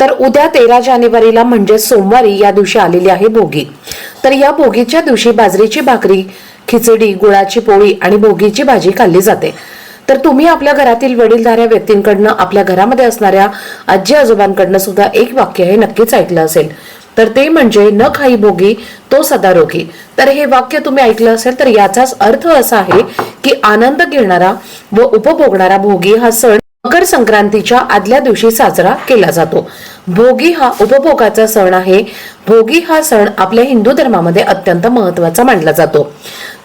तर उद्या तेरा जानेवारीला म्हणजे सोमवारी या दिवशी आलेली आहे भोगी तर या भोगीच्या दिवशी बाजरीची भाकरी खिचडी गुळाची पोळी आणि भोगीची भाजी खाल्ली जाते. तर तुम्ही आपल्या घरातील वडीलधाऱ्या व्यक्तींकडनं आपल्या घरामध्ये असणाऱ्या आजी आजोबांकडनं सुद्धा एक वाक्य हे नक्कीच ऐकलं असेल. तर ते म्हणजे न खाई भोगी तो सदा रोगी. तर हे वाक्य तुम्ही ऐकलं असेल तर याचाच अर्थ असा आहे की आनंद घेणारा व उपभोगणारा भोगी हा सण मकर संक्रांतीच्या आदल्या दिवशी साजरा केला जातो. भोगी हा उपभोगाचा सण आहे. भोगी हा सण आपल्या हिंदू धर्मामध्ये अत्यंत महत्त्वाचा मानला जातो.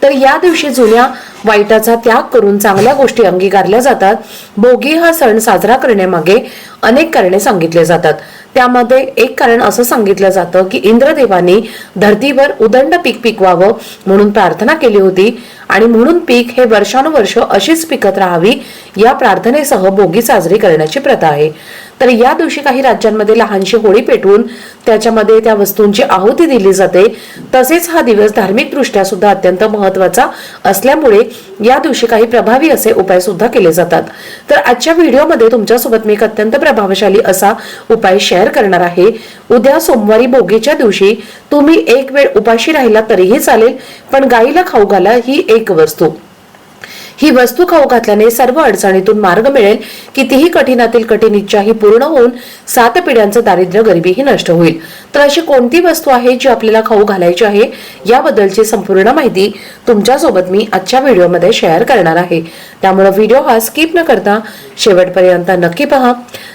तर या दिवशी जुन्या वाईटाचा त्याग करून चांगल्या गोष्टी अंगीकारल्या जातात. भोगी हा सण साजरा करण्यामागे अनेक कारणे सांगितले जातात. त्यामध्ये एक कारण असं सांगितलं जातं की इंद्रदेवानी धर्तीवर उदंड पीक पिकवावं म्हणून प्रार्थना केली होती. आणि म्हणून पीक हे वर्षानुवर्ष अशीच पिकत राहावी या प्रार्थनेसह भोगी साजरी करण्याची प्रथा आहे. तर या दिवशी काही राज्यांमध्ये लहानशी होळी पेटवून त्याच्यामध्ये त्या वस्तूंची आहुती दिली जाते. तसेच हा दिवस धार्मिक दृष्ट्या सुद्धा अत्यंत महत्त्वाचा असल्यामुळे या दिवशी काही प्रभावी असे उपाय सुद्धा केले जातात. तर आजच्या व्हिडिओमध्ये तुमच्यासोबत मी एक अत्यंत प्रभावशाली असा उपाय शेअर करणार आहे. उद्या सोमवारी भोगीच्या दिवशी तुम्ही एक वेळ उपाशी राहिला तरीही चालेल. पण गाईला खाऊ घाला ही एक वस्तू. ही वस्तू खाऊ घातल्याने सर्व अडचणीतून मार्ग मिळेल. कितीही कठीणातील कठीण इच्छा ही पूर्ण होऊन सात पिढ्यांचं दारिद्र्य गरिबीही नष्ट होईल. तर अशी कोणती वस्तू आहे जी आपल्याला खाऊ घालायची आहे? याबद्दलची संपूर्ण माहिती तुमच्यासोबत मी आजच्या व्हिडिओमध्ये शेअर करणार आहे. त्यामुळे व्हिडिओ हा स्किप न करता शेवटपर्यंत नक्की पहा.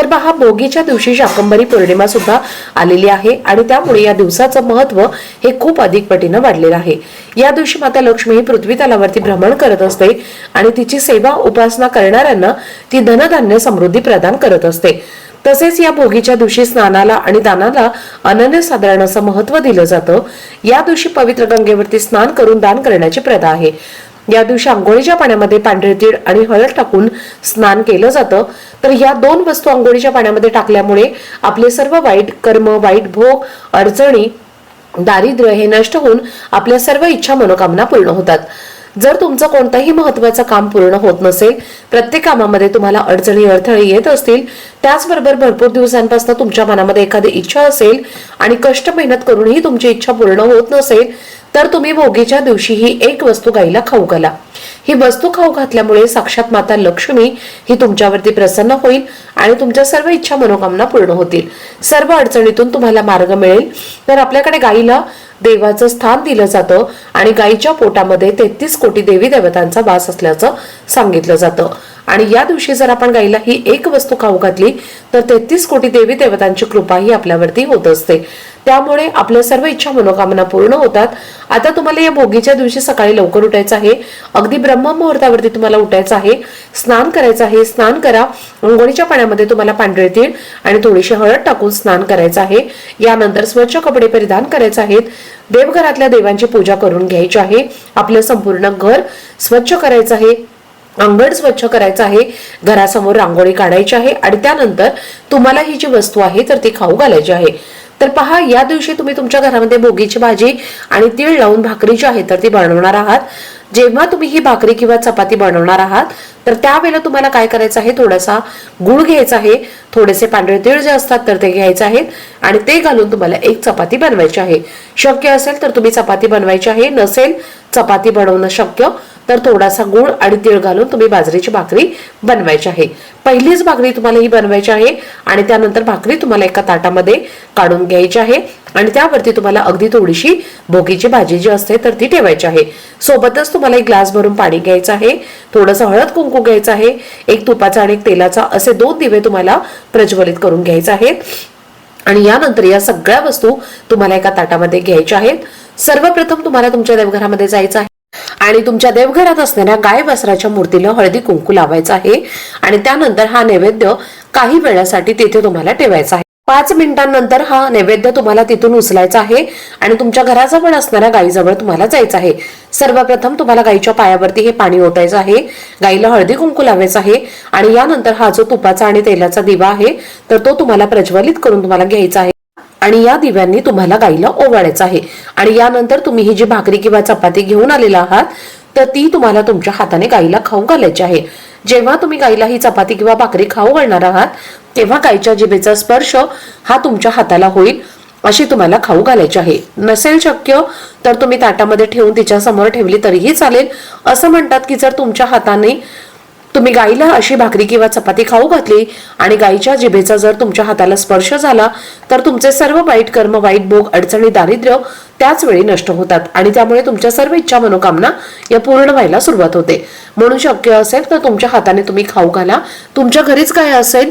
तर पहा भोगीच्या दिवशी शाकंभरी पौर्णिमा सुद्धा आलेली आहे आणि त्यामुळे या दिवसाचं महत्त्व हे खूप अधिक पटीनं वाढलेलं आहे. या दिवशी माता लक्ष्मी ही पृथ्वी तलावरती भ्रमण करत असते आणि तिची सेवा उपासना करणाऱ्यांना ती धनधान्य समृद्धी प्रदान करत असते. तसेच या भोगीच्या दिवशी स्नानाला आणि दानाला अनन्यसाधारण असं महत्त्व दिलं जातं. या दिवशी पवित्र गंगेवरती स्नान करून दान करण्याची प्रथा आहे. या दिवशी आंघोळीच्या पाण्यामध्ये पांढरे तीळ आणि हळद टाकून स्नान केलं जातं. तर या दोन वस्तू आंघोळीच्या पाण्यामध्ये टाकल्यामुळे आपले सर्व वाईट कर्म वाईट भोग अडचणी दारिद्र्य हे नष्ट होऊन आपल्या सर्व इच्छा मनोकामना पूर्ण होतात. जर तुमचं कोणतंही महत्वाचं काम पूर्ण होत नसेल प्रत्येक कामामध्ये तुम्हाला अडचणी अडथळे येत असतील त्याचबरोबर भरपूर दिवसांपासून तुमच्या मनामध्ये एखादी इच्छा असेल आणि कष्ट मेहनत करूनही तुमची इच्छा पूर्ण होत नसेल तर तुम्ही भोगीच्या दिवशी ही एक वस्तू गाईला खाऊ घाला. ही वस्तू खाऊ घातल्यामुळे साक्षात माता लक्ष्मी ही तुमच्यावरती प्रसन्न होईल आणि तुमच्या सर्व इच्छा मनोकामना पूर्ण होतील. सर्व अडचणीतून तुम्हाला मार्ग मिळेल. तर आपल्याकडे गाईला देवाचं स्थान दिलं जातं आणि गाईच्या पोटामध्ये तेहतीस कोटी देवी देवतांचा वास असल्याचं सांगितलं जातं. आणि या दिवशी जर आपण गाईला ही एक वस्तू खाऊ घातली तर तेहतीस कोटी देवी देवतांची कृपा ही आपल्यावरती होत असते. त्यामुळे आपल्या सर्व इच्छा मनोकामना पूर्ण होतात. आता तुम्हाला या भोगीच्या दिवशी सकाळी लवकर उठायचं आहे. अगदी ब्रह्म मुहूर्तावरती तुम्हाला उठायचं आहे. स्नान करायचं आहे. स्नान करा. अंघोळीच्या पाण्यामध्ये तुम्हाला पांढरे तीळ आणि थोडीशी हळद टाकून स्नान करायचं आहे. यानंतर स्वच्छ कपडे परिधान करायचे आहेत. देवघरातल्या देवांची पूजा करून घ्यायची आहे. आपलं संपूर्ण घर स्वच्छ करायचं आहे. अंगण स्वच्छ करायचं आहे. घरासमोर रांगोळी काढायची आहे. आणि त्यानंतर तुम्हाला ही जी वस्तू आहे तर ती खाऊ घालायची आहे. तर पहा या दिवशी तुम्ही तुमच्या घरामध्ये भोगीची भाजी आणि तीळ लावून भाकरी जी आहे तर ती बनवणार आहात. जेव्हा तुम्ही ही भाकरी किंवा चपाती बनवणार आहात तर त्यावेळेला तुम्हाला काय करायचं आहे थोडासा गुळ घ्यायचा आहे. थोडेसे पांढरे तीळ जे असतात तर ते घ्यायचे आहेत आणि ते घालून तुम्हाला एक चपाती बनवायची आहे. शक्य असेल तर तुम्ही चपाती बनवायची आहे नसेल चपाती बनवणं शक्य तर थोडासा गुळ आणि तीळ घालून तुम्ही बाजरीची भाकरी बनवायची आहे. पहिलीच भाकरी तुम्हाला ही बनवायची आहे आणि त्यानंतर भाकरी तुम्हाला एका ताटामध्ये काढून घ्यायची आहे आणि त्यावरती तुम्हाला अगदी थोडीशी भोगीची भाजी जी असते तर ती ठेवायची आहे. सोबतच तुम्हाला एक ग्लास भरून पाणी घ्यायचं आहे थोडंसं हळद कुंकू घ्यायचं आहे एक तुपाचा आणि एक तेलाचा असे दोन दिवे तुम्हाला प्रज्वलित करून घ्यायचे आहेत. आणि यानंतर या सगळ्या वस्तू तुम्हाला एका ताटामध्ये घ्यायच्या आहेत. सर्वप्रथम तुम्हाला तुमच्या देवघरामध्ये जायचं आहे. आणि तुमच्या देवघरात असणाऱ्या गाय वासराच्या मूर्तीला हळदी कुंकू लावायचं आहे. आणि त्यानंतर हा नैवेद्य काही वेळासाठी तिथे तुम्हाला ठेवायचा आहे. पाच मिनिटांनंतर हा नैवेद्य तुम्हाला तिथून उचलायचा आहे आणि तुमच्या घराजवळ असणाऱ्या गायीजवळ तुम्हाला जायचं आहे. सर्वप्रथम तुम्हाला गायीच्या पायावरती हे पाणी ओतायचं आहे. गायीला हळदी कुंकू लावायचं आहे आणि यानंतर हा जो तुपाचा आणि तेलाचा दिवा आहे तर तो तुम्हाला प्रज्वलित करून तुम्हाला घ्यायचा आहे. आणि या दिव्यांनी तुम्हाला गाईला ओवाळायचं आहे. आणि यानंतर तुम्ही ही जी भाकरी किंवा चपाती घेऊन आलेला आहात तर ती तुम्हाला तुमच्या हाताने गाईला खाऊ घालायची आहे. जेव्हा तुम्ही गाईला ही चपाती किंवा भाकरी खाऊ घालणार आहात तेव्हा गाईच्या जिभेचा स्पर्श हा तुमच्या हाताला होईल अशी तुम्हाला खाऊ घालायची आहे. नसेल शक्य तर तुम्ही ताटामध्ये ठेवून तिच्या समोर ठेवली तरीही चालेल. असं म्हणतात की जर तुमच्या हाताने तुम्ही गाईला अशी भाकरी किंवा चपाती खाऊ घातली आणि गाईच्या जिभेचा जर तुमच्या हाताला स्पर्श झाला तर तुमचे सर्व वाईट कर्म वाईट भोग अडचणी दारिद्र्य त्याच वेळी नष्ट होतात आणि त्यामुळे तुमच्या सर्व इच्छा मनोकामना या पूर्ण व्हायला सुरुवात होते. म्हणून शक्य असेल तर तुमच्या हाताने तुम्ही खाऊ घाला. तुमच्या घरीच काय असेल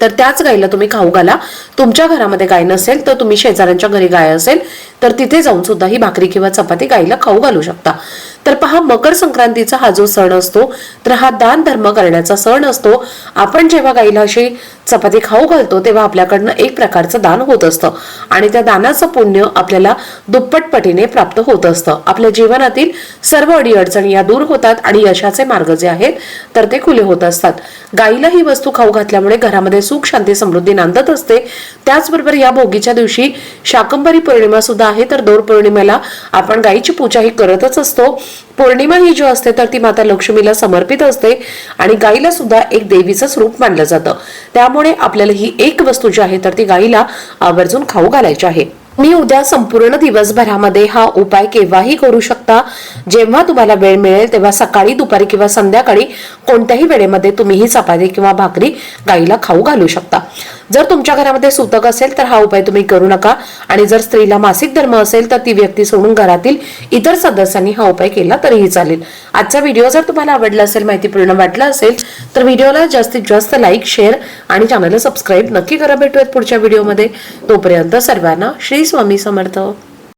तर त्याच गायीला तुम्ही खाऊ घाला. तुमच्या घरामध्ये गाय नसेल तर तुम्ही शेजाऱ्यांच्या घरी गाय असेल तर तिथे जाऊन सुद्धा ही भाकरी किंवा चपाती गायीला खाऊ घालू शकता. तर पहा मकर संक्रांतीचा हा जो सण असतो तर हा दान धर्म करण्याचा सण असतो. आपण जेव्हा गायीला अशी चपाती खाऊ घालतो तेव्हा आपल्याकडनं एक प्रकारचं दान होत असतं. आणि त्या दानाचं पुण्य आपल्याला दुप्पटपटीने प्राप्त होत असतं. आपल्या जीवनातील सर्व अडीअडचणी या दूर होतात आणि यशाचे मार्ग जे आहेत तर ते खुले होत असतात. गायीला ही वस्तू खाऊ घातल्यामुळे घरामध्ये सुख शांती समृद्धी नांदत असते. त्याचबरोबर या भोगीच्या दिवशी शाकंभरी पौर्णिमा सुद्धा आहे. तर दौर पौर्णिमेला आपण गायीची पूजा ही करतच असतो. पौर्णिमा ही जी असते तर ती माता लक्ष्मीला समर्पित असते आणि गाईला सुद्धा एक देवीचं स्वरूप मानलं जातं. त्यामुळे आपल्याला ही एक वस्तू जी आहे तर ती गाईला आवर्जून खाऊ घालायची आहे. मी उद्या संपूर्ण दिवसभरामध्ये हा उपाय केव्हाही करू शकता जेव्हा तुम्हाला वेळ मिळेल तेव्हा सकाळी दुपारी किंवा संध्याकाळी कोणत्याही वेळेमध्ये तुम्ही ही चपाती किंवा भाकरी गाईला खाऊ घालू शकता. जर तुमच्या घरामध्ये सुतक असेल तर हा उपाय तुम्ही करू नका. आणि जर स्त्रीला मासिक धर्म असेल तर ती व्यक्ती सोडून घरातील इतर सदस्यांनी हा उपाय केला तरीही चालेल. आजचा व्हिडिओ जर तुम्हाला आवडला असेल माहितीपूर्ण वाटला असेल तर व्हिडिओला जास्तीत जास्त लाईक शेअर आणि चॅनलला सबस्क्राईब नक्की करा. भेटूयात पुढच्या व्हिडिओमध्ये. तोपर्यंत सर्वांना श्री स्वामी समर्थ.